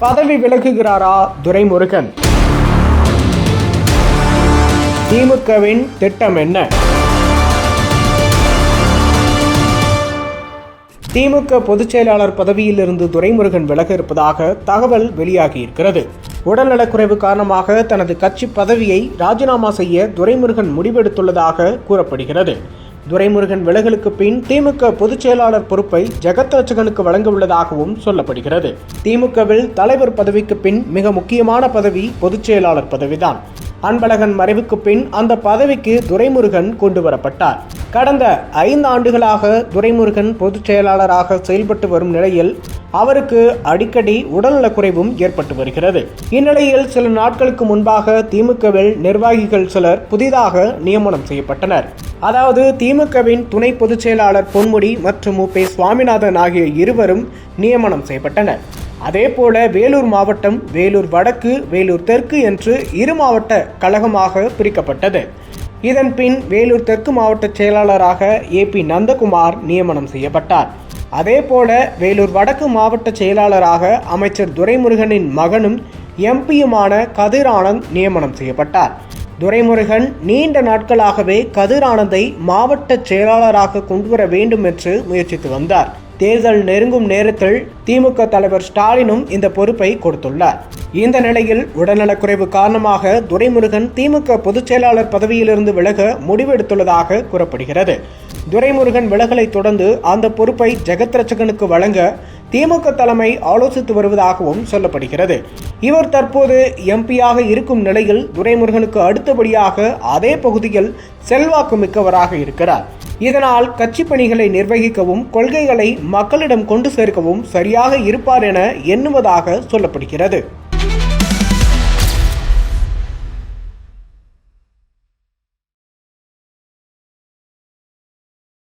பதவி விலகுகிறாரா துரைமுருகன்? திமுகவின் திட்டம் என்ன? திமுக பொதுச் செயலாளர் பதவியிலிருந்து துரைமுருகன் விலக இருப்பதாக தகவல் வெளியாகியிருக்கிறது. உடல்நலக்குறைவு காரணமாக தனது கட்சி பதவியை ராஜினாமா செய்ய துரைமுருகன் முடிவெடுத்துள்ளதாக கூறப்படுகிறது. துரைமுருகன் விலகலுக்கு பின் திமுக பொதுச் செயலாளர் பொறுப்பை ஜெகத் ரட்சகனுக்கு வழங்க உள்ளதாகவும் சொல்லப்படுகிறது. திமுகவில் தலைவர் பதவிக்கு பின் மிக முக்கியமான பதவி பொதுச் செயலாளர் பதவிதான். அன்பழகன் மறைவுக்கு பின் அந்த பதவிக்கு துரைமுருகன் கொண்டு வரப்பட்டார். கடந்த ஐந்து ஆண்டுகளாக துரைமுருகன் பொதுச் செயலாளராக செயல்பட்டு வரும் நிலையில் அவருக்கு அடிக்கடி உடல்நலக்குறைவும் ஏற்பட்டு வருகிறது. இந்நிலையில் சில நாட்களுக்கு முன்பாக திமுகவில் நிர்வாகிகள் சிலர் புதிதாக நியமனம் செய்யப்பட்டனர். அதாவது திமுகவின் துணை பொதுச் செயலாளர் பொன்முடி மற்றும் மு. சுவாமிநாதன் ஆகிய இருவரும் நியமனம் செய்யப்பட்டனர். அதேபோல வேலூர் மாவட்டம் வேலூர் வடக்கு வேலூர் தெற்கு என்று இரு மாவட்ட கழகமாக பிரிக்கப்பட்டது. இதன் பின் வேலூர் தெற்கு மாவட்ட செயலாளராக ஏ பி நந்தகுமார் நியமனம் செய்யப்பட்டார். அதேபோல வேலூர் வடக்கு மாவட்ட செயலாளராக அமைச்சர் துரைமுருகனின் மகனும் எம்பியுமான கதிர் ஆனந்த் நியமனம் செய்யப்பட்டார். துரைமுருகன் நீண்ட நாட்களாகவே கதிர் ஆனந்தை மாவட்ட செயலாளராக கொண்டு வர வேண்டும் என்று முயற்சித்து வந்தார். தேர்தல் நெருங்கும் நேரத்தில் திமுக தலைவர் ஸ்டாலினும் இந்த பொறுப்பை கொடுத்துள்ளார். இந்த நிலையில் உடல்நலக்குறைவு காரணமாக துரைமுருகன் திமுக பொதுச் செயலாளர் பதவியிலிருந்து விலக முடிவெடுத்துள்ளதாக கூறப்படுகிறது. துரைமுருகன் விலகலை தொடர்ந்து அந்த பொறுப்பை ஜெகத்ரட்சகனுக்கு வழங்க திமுக தலைமை ஆலோசித்து வருவதாகவும் சொல்லப்படுகிறது. இவர் தற்போது எம்பியாக இருக்கும் நிலையில் துரைமுருகனுக்கு அடுத்தபடியாக அதே பகுதியில் செல்வாக்கு மிக்கவராக இருக்கிறார். இதனால் கட்சி பணிகளை நிர்வகிக்கவும் கொள்கைகளை மக்களிடம் கொண்டு சேர்க்கவும் சரியாக இருப்பார் என எண்ணுவதாக சொல்லப்படுகிறது.